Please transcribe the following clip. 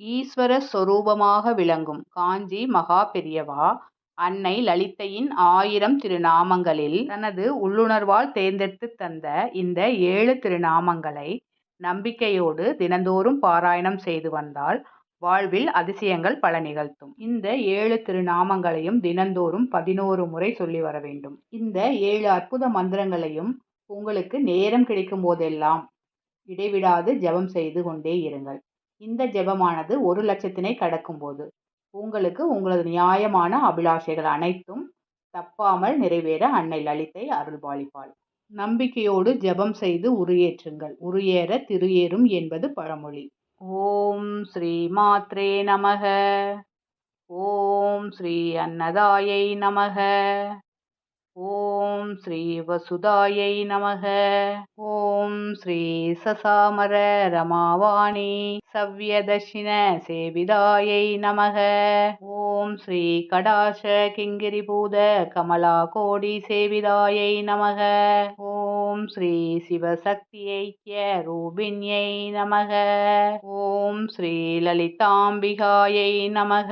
ஈஸ்வர சொரூபமாக விளங்கும் காஞ்சி மகா பெரியவா அன்னை லலிதையின் ஆயிரம் திருநாமங்களில் தனது உள்ளுணர்வால் தேர்ந்தெடுத்துத் தந்த இந்த ஏழு திருநாமங்களை நம்பிக்கையோடு தினந்தோறும் பாராயணம் செய்து வந்தால் வாழ்வில் அதிசயங்கள் பல நிகழ்த்தும். இந்த ஏழு திருநாமங்களையும் தினந்தோறும் பதினோரு முறை சொல்லி வர வேண்டும். இந்த ஏழு அற்புத மந்திரங்களையும் உங்களுக்கு நேரம் கிடைக்கும் போதெல்லாம் இடைவிடாது ஜெபம் செய்து கொண்டே இருங்கள். இந்த ஜெபமானது ஒரு லட்சத்தினை கடக்கும் போது உங்களுக்கு உங்களது நியாயமான அபிலாஷைகள் அனைத்தும் தப்பாமல் நிறைவேற அன்னை லலிதை அருள்பாலிப்பாள். நம்பிக்கையோடு ஜெபம் செய்து உருயேற்றுங்கள். உருயேற திருயேறும் என்பது பழமொழி. ஓம் ஸ்ரீ மாத்ரே நமக ஓம் ஸ்ரீ அன்னதாயை நமக ஓம் ஸ்ரீ வசுதாயை நமக. ஓம் ஸ்ரீ சசாமர ரமாவாணி. சவ்யதர்ஷின சேவிதாயை நமக. ஓம் ஸ்ரீ கடாச கிங்கிரிபூத கமலா கோடி சேவிதாயை நமக. ஓம் ஸ்ரீ சிவசக்தி ஐக்கிய ரூபிண்யை நமக. ஓம் ஸ்ரீ லலிதாம்பிகாயை நமக.